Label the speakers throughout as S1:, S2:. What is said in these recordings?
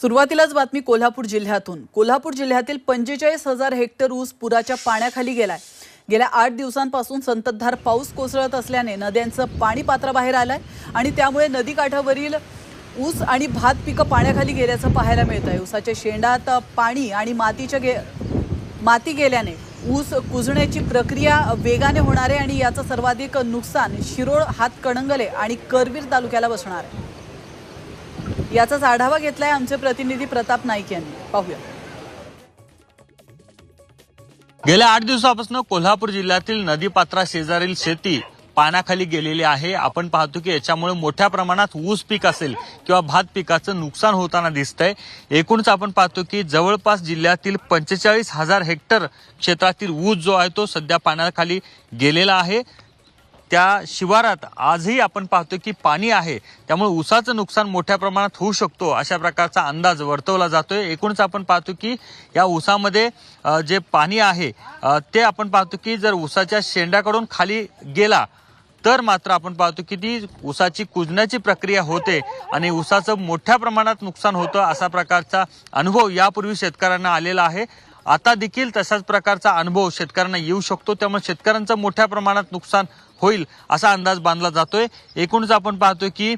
S1: सुरुवातीलाच बातमी कोल्हापूर जिल्ह्यातून. कोल्हापूर जिल्ह्यातील पंचेचाळीस हजार हेक्टर ऊस पुराच्या पाण्याखाली गेलाय. गेल्या आठ दिवसांपासून संततधार पाऊस कोसळत असल्याने नद्यांचं पाणी पात्राबाहेर आलंय आणि त्यामुळे नदीकाठावरील ऊस आणि भात पिकं पाण्याखाली गेल्याचं पाहायला मिळत आहे ऊसाच्या शेंडात पाणी आणि मातीच्या गे माती गेल्याने ऊस कुजण्याची प्रक्रिया वेगाने होणार आहे आणि याचं सर्वाधिक नुकसान शिरोळ हातकणंगले आणि करवीर तालुक्याला बसणार आहे. याचाच आढावा घेतलाय आमचे प्रतिनिधी प्रताप नाईक यांनी. पाहूया.
S2: गेल्या आठ दिवसापासून कोल्हापूर जिल्ह्यातील नदीपात्रा शेजारील शेती पाण्याखाली गेलेली आहे. आपण पाहतो की याच्यामुळे मोठ्या प्रमाणात ऊस पीक असेल किंवा भात पिकाचं नुकसान होताना दिसतंय. एकूणच आपण पाहतो की जवळपास जिल्ह्यातील पंचेचाळीस हजार हेक्टर क्षेत्रातील ऊस जो आहे तो सध्या पाण्याखाली गेलेला आहे. त्या शिवारात आजही आपण पाहतो की पाणी आहे. त्यामुळे ऊसाचं नुकसान मोठ्या प्रमाणात होऊ शकतो अशा प्रकारचा अंदाज वर्तवला जातोय. एकूणच आपण पाहतो की या ऊसामध्ये जे पाणी आहे ते आपण पाहतो की जर ऊसाच्या शेंड्याकडून खाली गेला तर मात्र आपण पाहतो की ती ऊसाची कुजण्याची प्रक्रिया होते आणि ऊसाचं मोठ्या प्रमाणात नुकसान होतं असा प्रकारचा अनुभव यापूर्वी शेतकऱ्यांना आलेला आहे. आता देखील तशाच प्रकारचा अनुभव शेतकऱ्यांना येऊ शकतो. त्यामुळे शेतकऱ्यांचं मोठ्या प्रमाणात नुकसान होईल असा अंदाज बांधला जातोय. एकूणच आपण पाहतोय की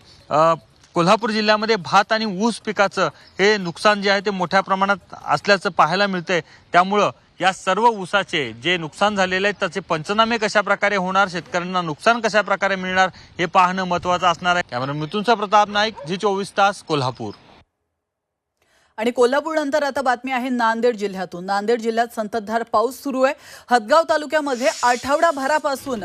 S2: कोल्हापूर जिल्ह्यामध्ये भात आणि ऊस पिकाचं हे नुकसान जे आहे ते मोठ्या प्रमाणात असल्याचं पाहायला मिळतंय. त्यामुळं या सर्व ऊसाचे जे नुकसान झालेले आहे त्याचे पंचनामे कशा प्रकारे होणार शेतकऱ्यांना नुकसान कशा प्रकारे मिळणार हे पाहणं महत्वाचं असणार आहे. त्यामुळे मिथुनचा प्रताप नाईक जी चोवीस तास कोल्हापूर.
S1: आणि कोल्हापूर नंतर आता बातमी आहे नांदेड जिल्ह्यातून. नांदेड जिल्ह्यात संततधार पाऊस सुरू आहे. हदगाव तालुक्यामध्ये आठवडाभरापासून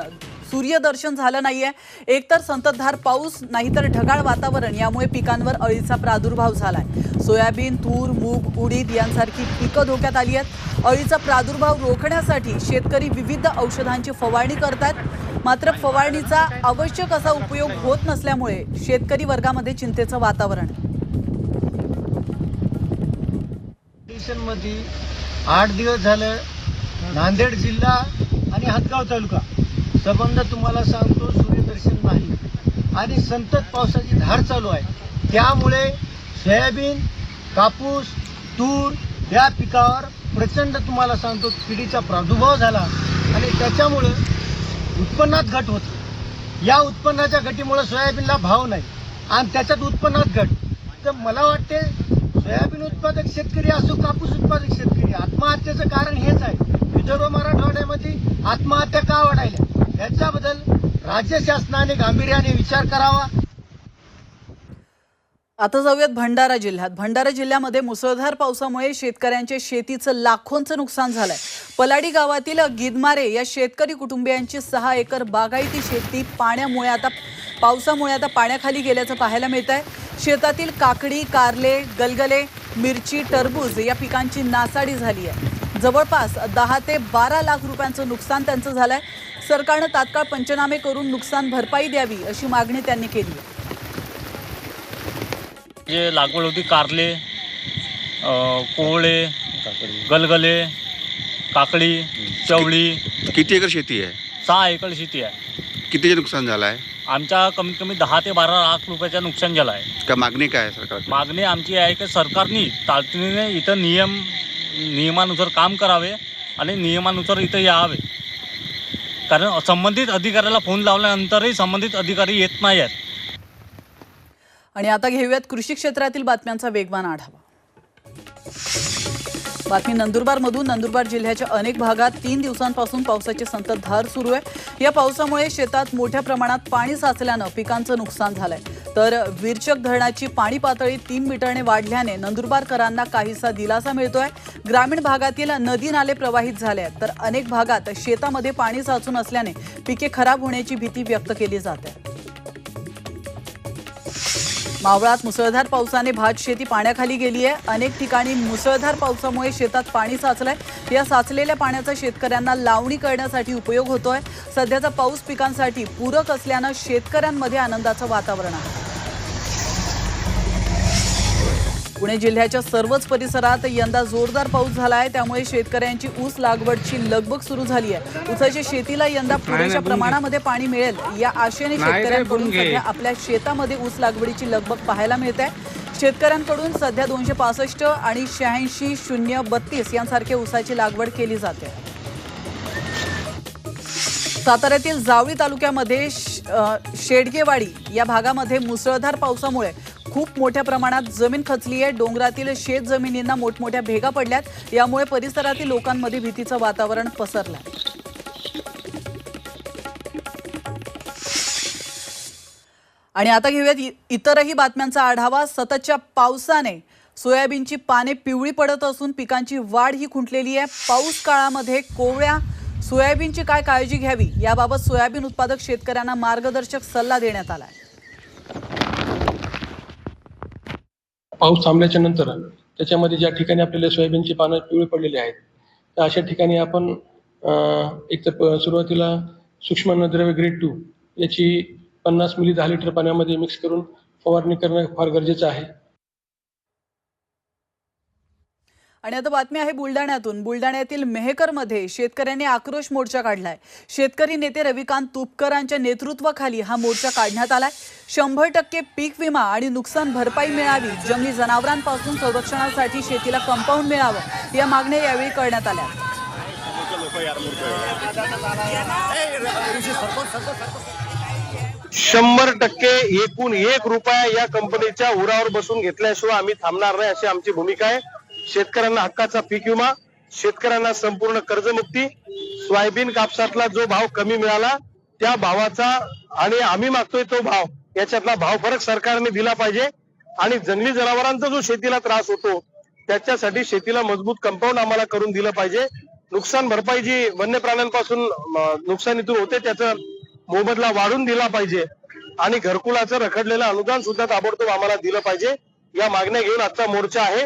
S1: सूर्यदर्शन झालं नाहीये. एकतर संततधार पाऊस नाहीतर ढगाळ वातावरण. यामुळे पिकांवर अळीचा प्रादुर्भाव झालाय. सोयाबीन तूर मूग उडीद यांसारखी पिकं धोक्यात आली आहेत. अळीचा प्रादुर्भाव रोखण्यासाठी शेतकरी विविध औषधांची फवारणी करतात मात्र फवारणीचा आवश्यक असा उपयोग होत नसल्यामुळे शेतकरी वर्गामध्ये चिंतेचं वातावरण.
S3: आठ दिवस झालं नांदेड जिल्हा आणि हदगाव तालुका. संबंध तुम्हाला सांगतो सूर्यदर्शन नाही. आणि संतत पावसाची धार चालू आहे. त्यामुळे सोयाबीन कापूस तूर या पिकावर प्रचंड तुम्हाला सांगतो किडीचा प्रादुर्भाव झाला. आणि त्याच्यामुळं उत्पन्नात घट होत. या उत्पन्नाच्या घटीमुळे सोयाबीनला भाव नाही. आणि त्याच्यात उत्पन्नात घट. तर मला वाटते सोयाबीन उत्पादक शेतकरी असो कापूस उत्पादक शेतकरी आत्महत्येचं कारण हेच आहे. विदर्भ मराठवाड्यामध्ये आत्महत्या का वाढायला याच्याबद्दल राज्य शासनाने गांभीर्याने विचार करावा.
S1: आता जाऊयात भंडारा जिल्ह्यात. भंडारा जिल्ह्यामध्ये मुसळधार पावसामुळे शेतकऱ्यांच्या शेतीचं लाखोंचं नुकसान झालंय. पलाडी गावातील गिदमारे या शेतकरी कुटुंबियांची सहा एकर बागायती शेती पाण्यामुळे आता पावसामुळे आता पाण्याखाली गेल्याचं पाहायला मिळत आहे शेतातील काकडी कारले गलगले मिरची टरबूज या पिकांची नासाडी झाली आहे जवळपास दहा ते बारा लाख रुपयांचं नुकसान त्यांचं झालंय. सरकारनं तात्काळ पंचनामे करून नुकसान भरपाई द्यावी अशी मागणी त्यांनी केली.
S4: जे लागवड होती कारले अ, कोवळे गलगले काकडी चवळी.
S5: किती एकर शेती आहे?
S4: सहा एकर शेती आहे.
S5: कितीचे नुकसान झालं आहे
S4: आमच्या कमीत कमी दहा ते बारा लाख रुपयाचं नुकसान झालं आहे
S5: का मागणी काय आहे सरकारची
S4: मागणी आमची आहे की सरकारने तातडीने इथं नियम नियमानुसार काम करावे आणि नियमानुसार इथं यावे. कारण संबंधित अधिकाऱ्याला फोन लावल्यानंतरही संबंधित अधिकारी येत नाही आहेत
S1: आणि आता घेऊयात कृषी क्षेत्रातील बातम्यांचा वेगवान आढावा. बातमी नंदुरबारमधून नंदुरबार जिल्ह्याच्या अनेक भागात तीन दिवसांपासून पावसाची संततधार सुरू आहे. या पावसामुळे शेतात मोठ्या प्रमाणात पाणी साचल्यानं पिकांचं नुकसान झालंय. तर विरचक धरणाची पाणी पातळी तीन मीटरने वाढल्याने नंदुरबारकरांना काहीसा दिलासा मिळतोय. ग्रामीण भागातील नदी नाले प्रवाहित झाले आहेत. तर अनेक भागात शेतामध्ये पाणी साचून असल्याने पिके खराब होण्याची भीती व्यक्त केली जाते. मावळात मुसळधार पावसाने भात शेती पाण्याखाली गेली आहे. अनेक ठिकाणी मुसळधार पावसामुळे शेतात पाणी साचलंय. या साचलेल्या पाण्याचा शेतकऱ्यांना लावणी करण्यासाठी उपयोग होतोय. सध्याचा पाऊस पिकांसाठी पूरक असल्यानं शेतकऱ्यांमध्ये आनंदाचं वातावरण आहे. पुणे जिल्ह्याच्या सर्वच परिसरात यंदा जोरदार पाऊस झाला आहे त्यामुळे शेतकऱ्यांची ऊस लागवडची लगबग सुरू झाली आहे. ऊसाच्या शेतीला यंदा पुरेशा प्रमाणामध्ये पाणी मिळेल. या आशेने शेतकऱ्यांकडून सध्या आपल्या शेतामध्ये ऊस लागवडीची लगबग पाहायला मिळते. शेतकऱ्यांकडून सध्या दोनशे पासष्ट आणि शहाऐंशी शून्य बत्तीस यांसारखे ऊसाची लागवड केली जाते. साताऱ्यातील जावळी तालुक्यामध्ये शेडगेवाडी या भागामध्ये मुसळधार पावसामुळे खूप मोठ्या प्रमाणात जमीन खचली आहे. डोंगरातील शेत जमिनींना मोठमोठ्या भेगा पडल्यात. यामुळे परिसरातील लोकांमध्ये भीतीचं वातावरण पसरलं आणि आता घेऊयात इतरही बातम्यांचा आढावा. सततच्या पावसाने सोयाबीनची पाने पिवळी पडत असून पिकांची वाढ ही खुंटलेली आहे. पाऊस काळामध्ये कोवळ्या सोयाबीनची काय काळजी घ्यावी? याबाबत सोयाबीन उत्पादक शेतकऱ्यांना मार्गदर्शक सल्ला देण्यात आला आहे
S6: पाऊस थांबल्याच्या नंतर त्याच्यामध्ये ज्या ठिकाणी आपल्याला सोयाबीनची पानं पिवळी पडलेली आहेत तर अशा ठिकाणी आपण एक तर प- सुरुवातीला सूक्ष्म द्रव्य ग्रेड टू याची पन्नास मिली दहा लिटर पाण्यामध्ये मिक्स करून फवारणी करणं फार गरजेचं आहे.
S1: आणि आता बातमी आहे बुलढाण्यातून. बुलढाण्यातील मेहकरमध्ये शेतकऱ्यांनी आक्रोश मोर्चा काढलाय. शेतकरी नेते रविकांत तुपकरांच्या नेतृत्वाखाली हा मोर्चा काढण्यात आलाय. शंभर टक्के पीक विमा आणि नुकसान भरपाई मिळावी जंगली जनावरांपासून संरक्षणासाठी शेतीला कंपाऊंड मिळावं या मागण्या यावेळी करण्यात आल्या.
S7: शंभर टक्के एकूण एक रुपया या कंपनीच्या उरावर बसून घेतल्याशिवाय आम्ही थांबणार नाही अशी आमची भूमिका आहे. शेतकऱ्यांना हक्काचा पीक विमा शेतकऱ्यांना संपूर्ण कर्जमुक्ती सोयाबीन कापसातला जो भाव कमी मिळाला त्या भावाचा आणि आम्ही मागतोय तो भाव याच्यातला भाव फरक सरकारने दिला पाहिजे. आणि जंगली जनावरांचा जो शेतीला त्रास होतो त्याच्यासाठी शेतीला मजबूत कंपाऊंड आम्हाला करून दिलं पाहिजे. नुकसान भरपाई जी वन्य प्राण्यांपासून नुकसानीतून होते त्याचा मोबदला वाढून दिला पाहिजे. आणि घरकुलाचं रखडलेलं अनुदान सुद्धा ताबडतोब आम्हाला दिलं पाहिजे. या मागण्या घेऊन आजचा मोर्चा आहे.